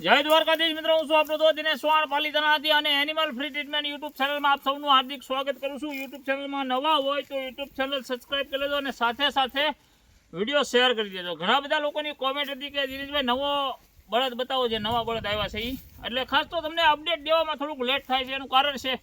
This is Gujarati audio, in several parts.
જય દ્વારકાધીશ મિત્રો, હું છું આપણો દોસ્ત દિનેશ ચૌહાણ પાલીતાણા હતી અને એનિમલ ફ્રી ટ્રીટમેન્ટ યુટ્યુબ ચેનલમાં આપ સૌનું હાર્દિક સ્વાગત કરું છું. યુટ્યુબ ચેનલમાં નવા હોય તો યુટ્યુબ ચેનલ સબસ્ક્રાઇબ કરી લેજો અને સાથે સાથે વીડિયો શેર કરી દેજો. ઘણા બધા લોકોની કોમેન્ટ હતી કે દિનેશભાઈ, નવો બળદ બતાવો જે નવા બળદ આવ્યા છે એ એટલે ખાસ તો તમને અપડેટ દેવામાં થોડુંક લેટ થાય છે, એનું કારણ છે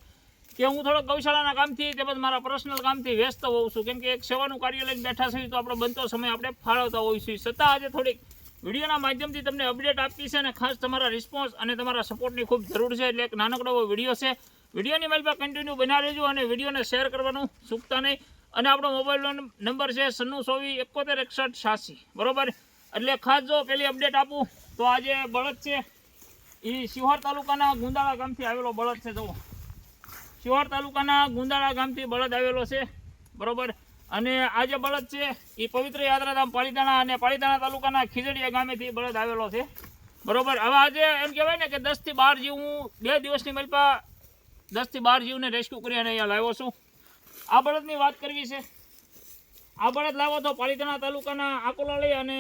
કે હું થોડોક ગૌશાળાના કામથી તેમજ મારા પર્સનલ કામથી વ્યસ્ત હોઉં છું. કેમ કે એક સેવાનું કાર્ય લઈને બેઠા છીએ તો આપણો બનતો સમય આપણે ફાળવતા હોઈએ છીએ છતાં આજે થોડીક વિડીયોના માધ્યમથી તમને અપડેટ આપી છે અને ખાસ તમારા રિસ્પોન્સ અને તમારા સપોર્ટની ખૂબ જરૂર છે. એટલે એક નાનકડો વીડિયો છે. વિડીયોની મારી કન્ટિન્યુ બના રહેજો અને વિડીયોને શેર કરવાનું ચૂકતા નહીં. અને આપણો મોબાઈલ નંબર છે સન્નુ સોવી એકોતેર એકસઠ છ્યાસી. બરાબર? એટલે ખાસ જો પેલી અપડેટ આપું, તો આજે બળદ છે. એ શિહોર તાલુકાના ગુંદાળા ગામથી આવેલો બળદ છે. જુઓ. શિહોર તાલુકાના ગુંદાળા ગામથી બળદ આવેલો છે. બરોબર? અને આ જે બળદ છે એ પવિત્ર યાત્રાધામ પાલીતાણા અને પાલીતાણા તાલુકાના ખીજડીયા ગામેથી બળદ આવેલો છે. બરોબર? હવે આજે એમ કહેવાય ને કે દસથી બાર જીવ હું બે દિવસની મલપા દસથી બાર જીવને રેસ્ક્યુ કરી અને અહીંયા લાવ્યો છું. આ બળદની વાત કરવી છે. આ બળદ લાવો તો પાલીતાણા તાલુકાના આકોલાળી અને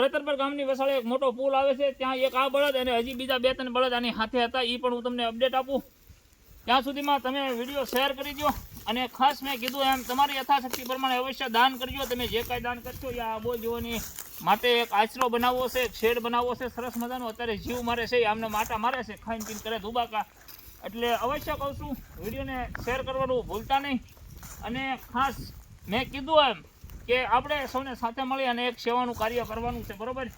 રતનપર ગામની વસાળે એક મોટો પુલ આવે છે. ત્યાં એક આ બળદ અને હજી બીજા બે ત્રણ બળદ આની હાથે હતા. એ પણ હું તમને અપડેટ આપું. ત્યાં સુધીમાં તમે વીડિયો શેર કરી દો અને ખાસ મેં કીધું એમ, તમારી યથાશક્તિ પ્રમાણે અવશ્ય દાન કરજો. તમે જે કાંઈ દાન કરશો એ આબો જીવોની માટે એક આશરો બનાવવો છે શેડ બનાવવો છે. સરસ મજાનો અત્યારે જીવ મારે છે આમને માટા મારે છે, ખાઈને પીને કરે ધુબાકા. એટલે અવશ્ય કહું છું, વિડીયોને શેર કરવાનું ભૂલતા નહીં. અને ખાસ મેં કીધું એમ કે આપણે સૌને સાથે મળી અને એક સેવાનું કાર્ય કરવાનું છે, બરોબર?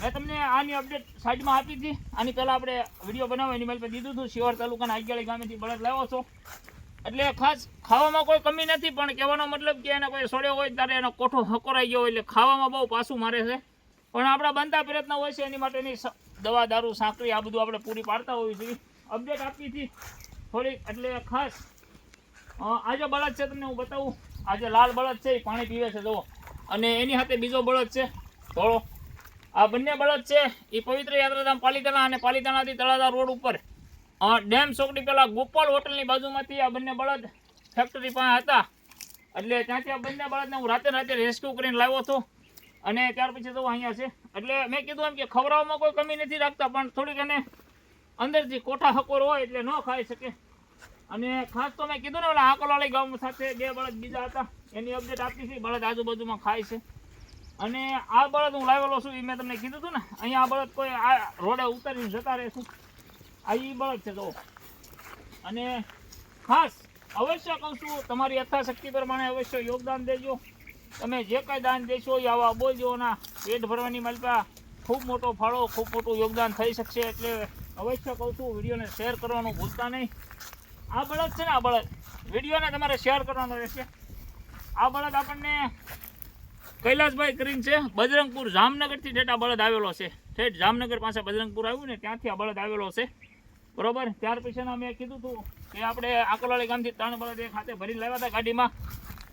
મેં તમને આની અપડેટ સાઈડમાં આપી હતી. આની પહેલાં આપણે વીડિયો બનાવો એની મેલ પર દીધું હતું. શિવાર તાલુકાના આગિયાળી ગામેથી બળદ લાવ્યો છો એટલે ખાસ ખાવામાં કોઈ કમી નથી, પણ કહેવાનો મતલબ કે એને કોઈ સોડ્યો હોય ત્યારે એનો કોઠો હકોરાઈ ગયો એટલે ખાવામાં બહુ પાછું મારે છે. પણ આપણા બનતા પ્રયત્ન હોય છે, એની માટેની દવા, દારૂ, સાંકળી આ બધું આપણે પૂરી પાડતા હોઈએ છીએ. અપડેટ આપી હતી થોડીક, એટલે ખાસ આજે બળદ છે તમને હું બતાવું. આજે લાલ બળદ છે, એ પાણી પીવે છે, જુઓ. અને એની સાથે બીજો બળદ છે. ધોળો. આ બંને બળદ છે, એ પવિત્ર યાત્રાધામ પાલિતાણા અને પાલિતાણાથી તળાજા રોડ ઉપર. ડેમ ચોકડી પેલા ગોપાલ હોટલની બાજુમાંથી આ બંને બળદ ફેક્ટરી પાસે હતા. એટલે ત્યાંથી આ બંને બળદને હું રાતે રાતે રેસ્ક્યુ કરીને લાવ્યો હતો. અને ત્યાર પછી તો અહીંયા છે. એટલે મેં કીધું એમ કે ખવડાવવામાં કોઈ કમી નથી રાખતા, પણ થોડીક એને અંદરથી કોઠા હકોર હોય એટલે ન ખાઈ શકે. અને ખાસ તો મેં કીધું ને, ઓલા આંકોલાળી ગામ સાથે બે બળદ બીજા હતા. એની અપડેટ આપી છે. બળદ આજુબાજુમાં ખાય છે. અને આ બળદ હું લાવેલો છું એ મેં તમને કીધું હતું ને, અહીંયા આ બળદ કોઈ આ રોડે ઉતારીને જતા રહેશું. આ ઈ બળદ છે જો અને ખાસ અવશ્ય કહું છું તમારી યથાશક્તિ પ્રમાણે અવશ્ય યોગદાન દેજો. તમે જે કાંઈ દાન દેશો એ આવા બોલજોના પેટ ભરવાની માલિકા ખૂબ મોટો ફાળો, ખૂબ મોટું યોગદાન થઈ શકશે એટલે અવશ્ય કહું છું, વિડીયોને શેર કરવાનું ભૂલતા નહીં. આ બળદ છે ને, આ બળદ. વિડીયોને તમારે શેર કરવાનો રહેશે. આ બળદ આપણને કૈલાસભાઈ કરીને છે, બજરંગપુર જામનગરથી આ બળદ આવેલો છે. ઠેઠ જામનગર પાસે બજરંગપુર આવ્યું ને, ત્યાંથી આ બળદ આવેલો છે. બરોબર? ત્યાર પછીના મેં કીધું હતું કે આપણે આકોલાળી ગામથી ત્રણ બળદ એ ખાતે ભરીને લાવ્યા હતા ગાડીમાં.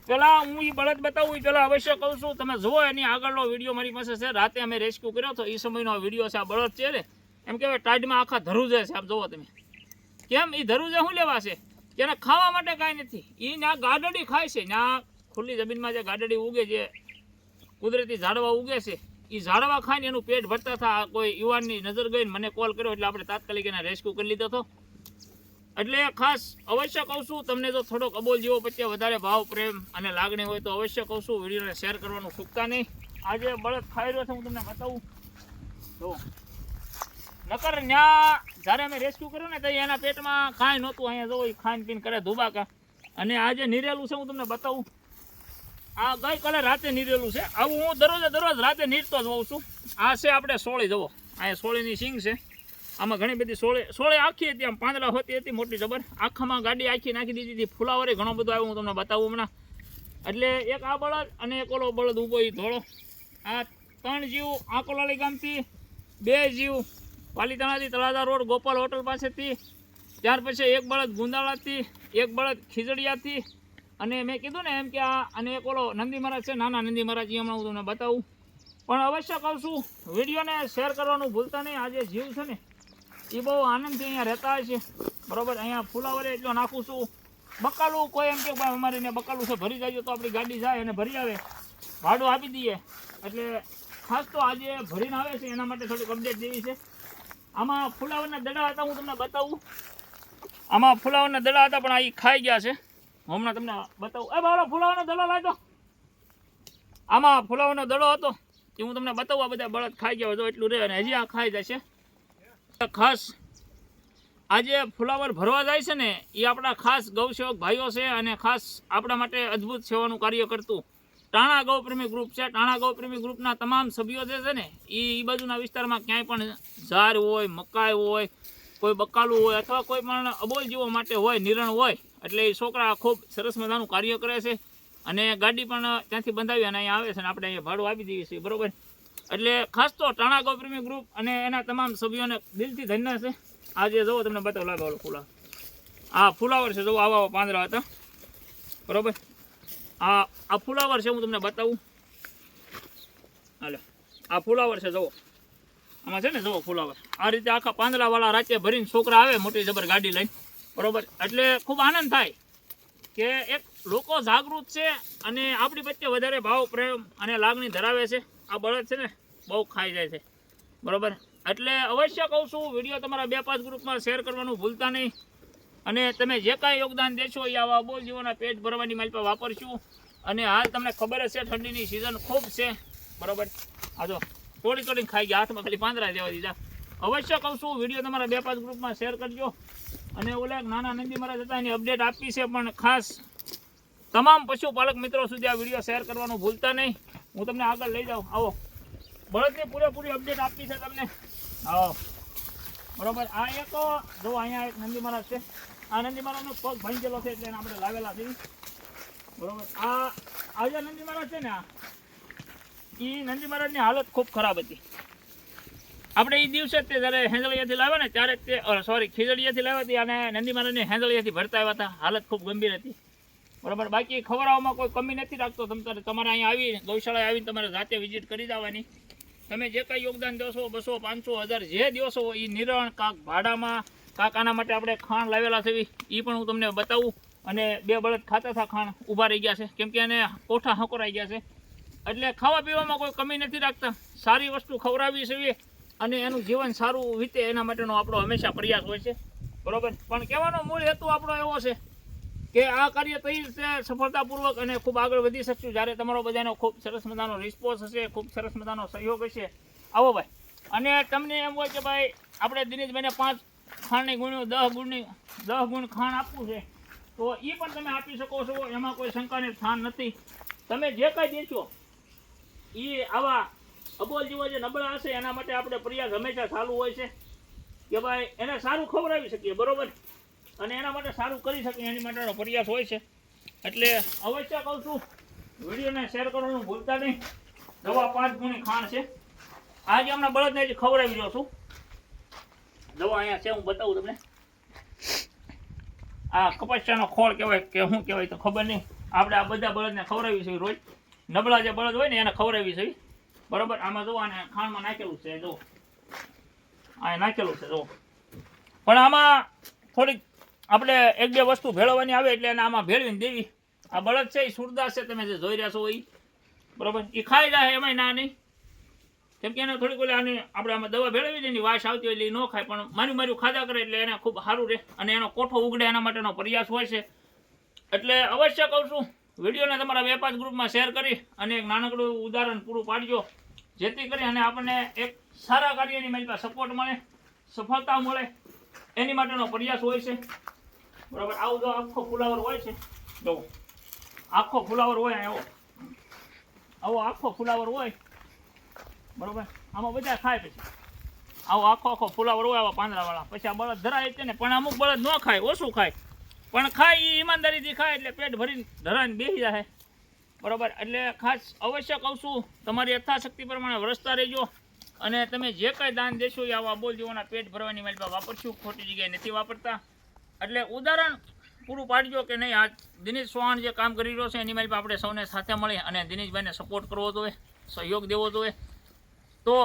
પેલા હું એ બળદ બતાવું એ પેલા અવશ્ય કહું છું, તમે જુઓ એની આગળનો વીડિયો મારી પાસે છે. રાતે અમે રેસ્ક્યુ કર્યો હતો એ સમયનો વીડિયો છે, આ બળદ છે ને, એમ કહેવાય ટાઈડમાં આખા ધરુજે છે આપ જુઓ તમે. કેમ? એ ધરુજે શું લેવા છે? એને ખાવા માટે કાંઈ નથી. એ ના ગાડડી ખાય છે. ના ખુલ્લી જમીનમાં જે ગાડડી ઉગે જે કુદરતી ઝાડવા ઉગે છે એ ઝાડવા ખાઈને એનું પેટ ભરતા હતા. કોઈ યુવાનની નજર ગઈને મને કોલ કર્યો એટલે આપણે તાત્કાલિક એને રેસ્ક્યુ કરી લીધો હતો. એટલે ખાસ અવશ્ય કહું છું, તમને જો થોડોક અબોલ જેવો પ્રત્યે વધારે ભાવ, પ્રેમ અને લાગણી હોય તો અવશ્ય કહું છું, વિડીયોને શેર કરવાનું ચૂકતા નહીં. આજે બળદ ખાઈ રહ્યો છે, હું તમને બતાવું. જો. નકર ન્યા જ્યારે અમે રેસ્ક્યુ કર્યો ને તો એના પેટમાં કાંઈ નહોતું. અહીંયા જો ખાન પીન કરે ધુબાકા. અને આજે નિરેલું છે, હું તમને બતાવું. આ ગઈકાલે રાતે નીરેલું છે. આવું હું દરરોજે દરરોજ રાતે નીરતો જ હોઉં છું. આ છે આપણે સોળી જવો અહીંયા સોળીની સિંગ છે. આમાં ઘણી બધી સોળે સોળે આખી હતી આમ, પાંદડા હોતી હતી, મોટી જબર. આખામાં ગાડી આખી નાખી દીધી હતી. ફુલાવરે ઘણો બધો આવ્યો, હું તમને બતાવું હમણાં. એટલે એક આ બળદ અને એક ઓલો બળદ ઊભો એ ધોળો. આ ત્રણ જીવ આંકોલાલી ગામથી, બે જીવ પાલીતાણાથી તળાજા રોડ, ગોપાલ હોટલ પાસેથી. ત્યાર પછી એક બળદ ગુંદાળાથી, એક બળદ ખીજડીયાથી અને મેં કીધું ને એમ કે આ, અને એક ઓલો નંદી મહારાજ છે, નાના નંદી મહારાજ એ હમણાં હું તમને બતાવું. પણ અવશ્ય કહું છું વિડીયોને શેર કરવાનું ભૂલતા નહીં, આજે જીવ છે ને એ બહુ આનંદથી અહીંયા રહેતા હોય છે. બરાબર, અહીંયા ફુલાવરે એટલો નાખું છું. બકાલું, કોઈ એમ કે ભાઈ અમારે ને બકાલું છે, ભરી જાય તો આપણી ગાડી જાય અને ભરી આવે. ભાડું આપી દઈએ. એટલે ખાસ તો આજે ભરીને આવે છે, એના માટે થોડીક અપડેટ જેવી છે. આમાં ફુલાવરના દડા હતા, હું તમને બતાવું. આમાં ફુલાવરના દડા હતા, પણ આ ખાઈ ગયા છે. હમણાં તમને બતાવું. એ બાળો, ફુલાવાનો દડો લાવ્યો આમાં ફુલાવાનો દડો હતો એ હું તમને બતાવું, આ બધા બળદ ખાઈ ગયા હતો એટલું રહે અને હજી આ ખાઈ જશે. ખાસ આજે ફુલાવર ભરવા જાય છે ને, એ આપણા ખાસ ગૌસેવક ભાઈઓ છે અને ખાસ આપણા માટે અદ્ભુત સેવાનું કાર્ય કરતું ટાણા ગૌપ્રેમી ગ્રુપ છે. ટાણા ગૌપ્રેમી ગ્રુપના તમામ સભ્યો જે છે ને, એ બાજુના વિસ્તારમાં ક્યાંય પણ ઝાર હોય, મકાઈ હોય, કોઈ બકાલું હોય અથવા કોઈ પણ અબોલ જીવો માટે હોય, નિરણ હોય એટલે એ છોકરા ખૂબ સરસ મજાનું કાર્ય કરે છે. અને ગાડી પણ ત્યાંથી બંધાવી અને અહીંયા આવે છે અને આપણે અહીંયા ભાડું આપી દઈએ છીએ, બરોબર? એટલે ખાસ તો ટાણા ગોપ્રેમી ગ્રુપ અને એના તમામ સભ્યોને દિલથી ધન્ય છે. આજે જુઓ તમને બતાવો લાગે ફુલાવર આ ફુલાવર છે, જુઓ, આવા આવા પાંદડા હતા. બરાબર? આ આ ફુલાવર છે, હું તમને બતાવું. હાલો. આ ફુલાવર છે, જુઓ. આમાં છે ને, જુઓ ફુલાવર. આ રીતે આખા પાંદડાવાળા રાતે ભરીને છોકરા આવે, મોટી જબર ગાડી લઈને. બરોબર? એટલે ખૂબ આનંદ થાય કે એક લોકો જાગૃત છે અને આપણી વચ્ચે વધારે ભાવ, પ્રેમ અને લાગણી ધરાવે છે. આ બળદ છે ને, બહુ ખાઈ જાય છે. બરોબર? એટલે અવશ્ય કહું છું, વીડિયો તમારા બે પાંચ ગ્રુપમાં શેર કરવાનું ભૂલતા નહીં. અને તમે જે કાંઈ યોગદાન દેશો એ આવા બોલ જીવોના પેટ ભરવાની માલપા વાપરશું. અને હાલ તમને ખબર છે ઠંડીની સિઝન ખૂબ છે. બરોબર? આ જો તોડી તોડીને ખાઈ ગયા, હાથમાં ખાલી પાંદરા દેવા દીધા. અવશ્ય કહું છું, વીડિયો તમારા બે પાંચ ગ્રુપમાં શેર કરજો. અને ઓલા નાના નંદી મહારાજ હતા, એની અપડેટ આપી છે, પણ ખાસ તમામ પશુપાલક મિત્રો સુધી આ વીડિયો શેર કરવાનું ભૂલતા નહીં. હું તમને આગળ લઈ જાઉં. આવો. બળદની પૂરેપૂરી અપડેટ આપી છે તમને. આવો. બરોબર? આ એક, જો અહીંયા એક નંદી મહારાજ છે. આ નંદી મહારાજનો પગ ભાંગેલો છે એટલે એને આપણે લાવેલા છે બરોબર? આ આજે નંદી મહારાજ છે ને, આ એ નંદી મહારાજની હાલત ખૂબ ખરાબ હતી. આપણે એ દિવસે તે જ્યારે હેંદળિયાથી લાવ્યા ને, ત્યારે તે સોરી ખીજડીયાથી લાવ્યા હતી અને નંદી મહારાજની હેંદળિયાથી ભરતા આવ્યા હતા. હાલત ખૂબ ગંભીર હતી. બરાબર, બાકી ખવડાવવામાં કોઈ કમી નથી રાખતો. તમ તમારે અહીંયા આવી, ગૌશાળાએ આવીને તમારે જાતે વિઝિટ કરી જવાની તમે જે કાંઈ યોગદાન દેશો, બસો, પાંચસો હજાર જે દિવસો એ નિરણ કાંક ભાડામાં, કાંક આના માટે આપણે ખાણ લાવેલા છે એ પણ હું તમને બતાવું. અને બે બળદ ખાતા હતા, ખાણ ઊભા રહી ગયા છે. કેમ કે એને કોઠા હકોરાઈ ગયા છે. એટલે ખાવા પીવામાં કોઈ કમી નથી રાખતા. સારી વસ્તુ ખવડાવી છે અને એનું જીવન સારું વીતે એના માટેનો આપણો હંમેશા પ્રયાસ હોય છે. બરોબર? પણ કહેવાનો મૂળ હેતુ આપણો એવો છે કે આ કાર્ય થઈ રીતે સફળતાપૂર્વક અને ખૂબ આગળ વધી શકશું. જ્યારે તમારો બધાનો ખૂબ સરસ મજાનો રિસ્પોન્સ હશે, ખૂબ સરસ મજાનો સહયોગ હશે. આવો ભાઈ. અને તમને એમ હોય કે ભાઈ, આપણે દિનેશભાઈને પાંચ ખાણની ગુણ્યો દસ ગુણની દસ ગુણ ખાણ આપવું છે, તો એ પણ તમે આપી શકો છો. એમાં કોઈ શંકાને સ્થાન નથી. તમે જે કાંઈ દેશો એ આવા અબોલ જેવો જે નબળા હશે, એના માટે આપણે પ્રયાસ હંમેશા ચાલુ હોય છે કે ભાઈ, એને સારું ખવડાવી શકીએ, બરોબર? અને એના માટે સારું કરી શકીએ, એની માટેનો પ્રયાસ હોય છે. એટલે અવશ્ય કહું છું, વિડીયોને શેર કરવાનું ભૂલતા નહીં. દવા પાંચ ગુણી ખાણ છે. આજે હમણાં બળદને હજી ખવડાવી રહ્યો છું. દવા અહીંયા છે, હું બતાવું તમને. આ કપાસિયાનો ખોળ કહેવાય કે શું કહેવાય તો ખબર નહીં. આપણે આ બધા બળદને ખવડાવી છે રોજ. નબળા જે બળદ હોય ને, એને ખવડાવી છે. બરોબર, આમાં જો આને ખાણમાં નાખેલું છે, જો. આ નાખેલું છે, જો. પણ આમાં થોડીક આપણે એક બે વસ્તુ ભેળવવાની આવે એટલે એને આમાં ભેળવીને દેવી. આ બળદ છે એ સુરદાસ છે, તમે જે જોઈ રહ્યા છો એ બરોબર? એ ખાઈ જાય, એમાંય ના નહીં. કેમ કે એને થોડીક ઓલે આની આપણે આમાં દવા ભેળવી દે વાસ આવતી હોય એટલે એ ન ખાય, પણ માર્યું માર્યું ખાધા કરે એટલે એને ખૂબ સારું રહે અને એનો કોઠો ઉગડે એના માટેનો પ્રયાસ હોય છે. એટલે અવશ્ય કહું છું વિડીયોને તમારા પાંચ ગ્રુપમાં શેર કરી અને એક નાનકડું ઉદાહરણ પૂરું પાડજો. જેથી કરી અને આપણને એક સારા કાર્યની મારી સપોર્ટ મળે, સફળતા મળે. એની માટેનો પ્રયાસ હોય છે. બરાબર, આવું જો આખો ફુલાવર હોય છે, જો આખો ફુલાવર હોય એવો આવો. આખો ફુલાવર હોય, બરાબર, આમાં બધા ખાય પછી. આવો આખો આખો ફુલાવર હોય આવા પાંદડાવાળા. પછી આ બળદ ધરાય છે ને પણ અમુક બળદ ન ખાય, ઓછું ખાય. પણ ખાય એ ઈમાનદારીથી ખાય એટલે પેટ ભરીને ધરાને બેસી જાય બરાબર? એટલે ખાસ અવશ્ય કહું છું, તમારી યથાશક્તિ પ્રમાણે વરસતા રહેજો અને તમે જે કાંઈ દાન દેશો એ આવા બોલ જીવોના પેટ ભરવાની મારી વાપરશું, ખોટી જગ્યાએ નથી વાપરતા. એટલે ઉદાહરણ પૂરું પાડજો કે નહીં આ દિનેશ ચૌહાણ જે કામ કરી રહ્યો છે, એની મારી આપણે સૌને સાથે મળી અને દિનેશભાઈને સપોર્ટ કરવો જોઈએ, સહયોગ દેવો જોઈએ. તો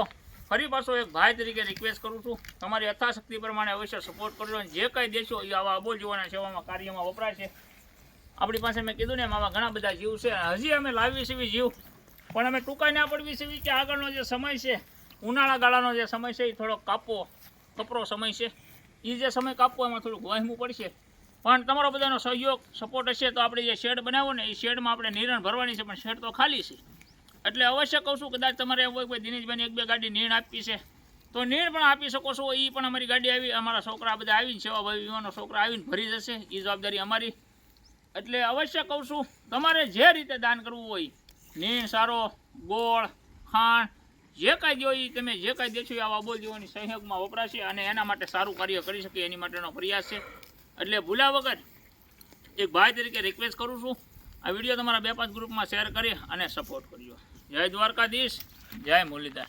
ફરી પાછો એક ભાઈ તરીકે રિક્વેસ્ટ કરું છું. તમારી યથાશક્તિ પ્રમાણે અવશ્ય સપોર્ટ કરજો અને જે કાંઈ દેશો એ આવા અબોલ જીવોના સેવામાં કાર્યમાં વપરાય છે. આપણી પાસે મેં કીધું ને આવા ઘણા બધા જીવ છે. હજી અમે લાવી છીએ જીવ. પણ અમે ટૂંકાઈ ના પડવી છે કે આગળનો જે સમય છે, ઉનાળા ગાળાનો જે સમય છે એ થોડોક કાપવો, કપરો સમય છે. એ જે સમય કાપવો એમાં થોડુંક વહેમું પડશે. પણ તમારો બધાનો સહયોગ સપોર્ટ હશે તો આપણે જે શેડ બનાવો ને એ શેડમાં આપણે નિરણ ભરવાની છે, પણ શેડ તો ખાલી છે. એટલે અવશ્ય કહું છું, કદાચ તમારે એવું હોય, કોઈ દિનેશભાઈને એક બે ગાડી નીણ આપી છે, તો નીણ પણ આપી શકો છો. એ પણ અમારી ગાડી આવી, અમારા છોકરા બધા આવીને સેવાભાવી વિમાનો છોકરા આવીને ભરી જશે. એ જવાબદારી અમારી. એટલે અવશ્ય કહું છું, તમારે જે રીતે દાન કરવું હોય, નીણ, સારો, ગોળ, ખાંડ, જે કાંઈ દો એ તમે જે કાંઈ દેશો એ આવા બોલ દેવાની સહયોગમાં વપરાશે અને એના માટે સારું કાર્ય કરી શકે, એની માટેનો પ્રયાસ છે. એટલે ભૂલા વગર એક ભાઈ તરીકે રિક્વેસ્ટ કરું છું, આ વીડિયો તમારા બે પાંચ ગ્રુપમાં શેર કરી અને સપોર્ટ કરજો. જય દ્વારકાધીશ જય મુરલીધર.